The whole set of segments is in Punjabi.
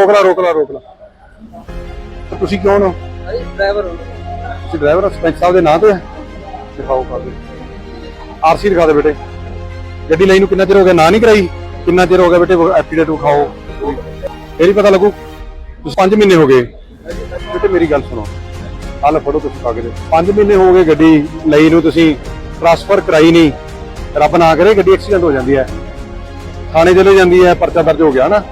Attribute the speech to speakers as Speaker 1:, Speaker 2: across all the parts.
Speaker 1: ਰੋਕ ਲਾ ਰੋਕ ਲਾ ਰੋਕ ਲਾ। ਤੇ ਤੁਸੀਂ ਕੌਣ ਹੋ
Speaker 2: ਅਰੇ ਡਰਾਈਵਰ
Speaker 1: ਤੁਸੀਂ ਡਰਾਈਵਰ ਸਰਪੰਚ ਸਾਹਿਬ ਦੇ ਨਾਂ ਤੇ? ਹੈ ਦਿਖਾਓ ਕਾਗਜ਼ ਆਰਸੀ ਦਿਖਾ ਦੇ ਬੇਟੇ। ਗੱਡੀ ਲਈ ਨੂੰ ਕਿੰਨਾ ਚਿਰ ਹੋ ਗਿਆ? ਨਾਂ ਨਹੀਂ ਕਰਾਈ। ਕਿੰਨਾ ਚਿਰ ਹੋ ਗਿਆ ਬੇਟੇ? ਐਫੀਡੇਟ ਵਿਖਾਓ। ਫੇਰ ਹੀ ਪਤਾ ਲੱਗੂ। ਤੁਸੀਂ 5 ਮਹੀਨੇ ਹੋ ਗਏ। ਬੇਟੇ ਮੇਰੀ ਗੱਲ ਸੁਣੋ। ਆਹ ਲਓ ਫੜੋ ਤੁਸੀਂ ਕਾਗਜ਼। 5 ਮਹੀਨੇ ਹੋ ਗਏ ਗੱਡੀ ਲਈ ਨੂੰ ਤੁਸੀਂ ਟ੍ਰਾਂਸਫਰ ਕਰਾਈ ਨਹੀਂ। ਰੱਬ ਨਾ ਕਰੇ ਗੱਡੀ ਐਕਸੀਡੈਂਟ ਹੋ ਜਾਂਦੀ ਹੈ। ਥਾਣੇ ਚਲੇ ਜਾਂਦੀ ਹੈ ਪਰਚਾ ਦਰਜ ਹੋ ਗਿਆ ਨਾ।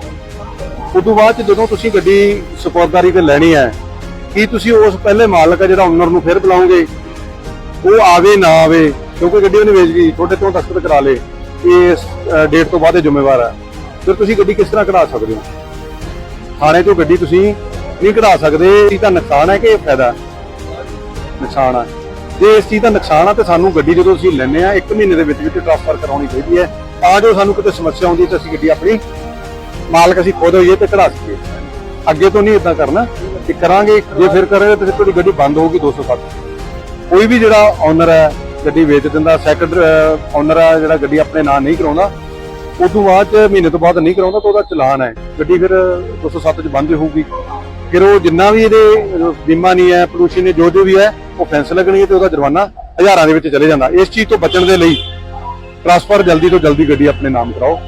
Speaker 1: ਉਸ ਤੋਂ ਬਾਅਦ ਜਦੋਂ ਤੁਸੀਂ ਗੱਡੀ ਸਪੋਰਟਦਾਰੀ ਤੇ ਲੈਣੀ ਹੈ, ਕੀ ਤੁਸੀਂ ਉਸ ਪਹਿਲੇ ਮਾਲਕ ਹੈ ਜਿਹੜਾ ਓਨਰ ਨੂੰ ਫਿਰ ਬੁਲਾਓਗੇ? ਉਹ ਆਵੇ ਨਾ ਆਵੇ, ਕਿਉਂਕਿ ਗੱਡੀ ਉਹਨੇ ਵੇਚ ਗਈ, ਤੁਹਾਡੇ ਤੋਂ ਦਸਤਖਤ ਕਰਾ ਲੇ ਇਸ ਡੇਟ ਤੋਂ ਬਾਅਦ ਇਹ ਜ਼ਿੰਮੇਵਾਰ ਹੈ। ਫਿਰ ਤੁਸੀਂ ਗੱਡੀ ਕਿਸ ਤਰ੍ਹਾਂ ਕਢਾ ਸਕਦੇ ਹੋ? ਥਾਣੇ ਤੋਂ ਗੱਡੀ ਤੁਸੀਂ ਨਹੀਂ ਕਢਾ ਸਕਦੇ ਇਹ ਤਾਂ ਨੁਕਸਾਨ ਹੈ ਕਿ ਇਹ ਫਾਇਦਾ ਨੁਕਸਾਨ ਹੈ। ਜੇ ਇਸ ਚੀਜ਼ ਦਾ ਨੁਕਸਾਨ ਆ ਤੇ ਸਾਨੂੰ ਗੱਡੀ ਜਦੋਂ ਅਸੀਂ ਲੈਂਦੇ ਆ 1 ਮਹੀਨੇ ਦੇ ਵਿੱਚ ਵਿੱਚ ਟ੍ਰਾਂਸਫਰ ਕਰਾਉਣੀ ਚਾਹੀਦੀ ਹੈ। ਤਾਂ ਜੋ ਸਾਨੂੰ ਕਿਤੇ ਸਮੱਸਿਆ ਆਉਂਦੀ ਤਾਂ ਅਸੀਂ ਗੱਡੀ ਆਪਣੀ ਮਾਲਕ ਅਸੀਂ ਖੁਦ ਹੋਈਏ ਤੇ ਕਢਾ ਸਕੀਏ। ਅੱਗੇ ਤੋਂ ਨਹੀਂ ਇਦਾਂ ਕਰਨਾ ਕਿ ਕਰਾਂਗੇ, ਜੇ ਫਿਰ ਕਰਾਂਗੇ ਤੇ ਫਿਰ ਤੁਹਾਡੀ ਗੱਡੀ ਬੰਦ ਹੋਊਗੀ 207 ਕੋਈ ਵੀ ਜਿਹੜਾ ਓਨਰ ਹੈ, ਗੱਡੀ ਵੇਚ ਦਿੰਦਾ ਸੈਕੰਡ ਓਨਰ ਹੈ, ਜਿਹੜਾ ਗੱਡੀ ਆਪਣੇ ਨਾਂ ਨਹੀਂ ਕਰਾਉਂਦਾ ਉਸ ਤੋਂ ਬਾਅਦ ਮਹੀਨੇ ਤੋਂ ਬਾਅਦ ਨਹੀਂ ਕਰਾਉਂਦਾ ਤਾਂ ਉਹਦਾ ਚਲਾਨ ਹੈ। ਗੱਡੀ ਫਿਰ 207 ਚ ਬੰਦ ਹੋਊਗੀ। ਫਿਰ ਉਹ ਜਿੰਨਾ ਵੀ ਇਹਦੇ ਬੀਮਾ ਨਹੀਂ ਹੈ ਪੋਲੂਸ਼ਨ ਨੇ ਜੋ ਜੋ ਵੀ ਹੈ, ਉਹ ਫੈਂਸ ਲੱਗਣੀ ਹੈ ਤੇ ਉਹਦਾ ਜੁਰਮਾਨਾ ਹਜ਼ਾਰਾਂ ਦੇ ਵਿੱਚ ਚਲੇ ਜਾਂਦਾ। ਇਸ ਚੀਜ਼ ਤੋਂ ਬਚਣ ਦੇ ਲਈ ਟ੍ਰਾਂਸਫਰ ਜਲਦੀ ਤੋਂ ਜਲਦੀ ਗੱਡੀ ਆਪਣੇ ਨਾਮ ਕਰਾਓ।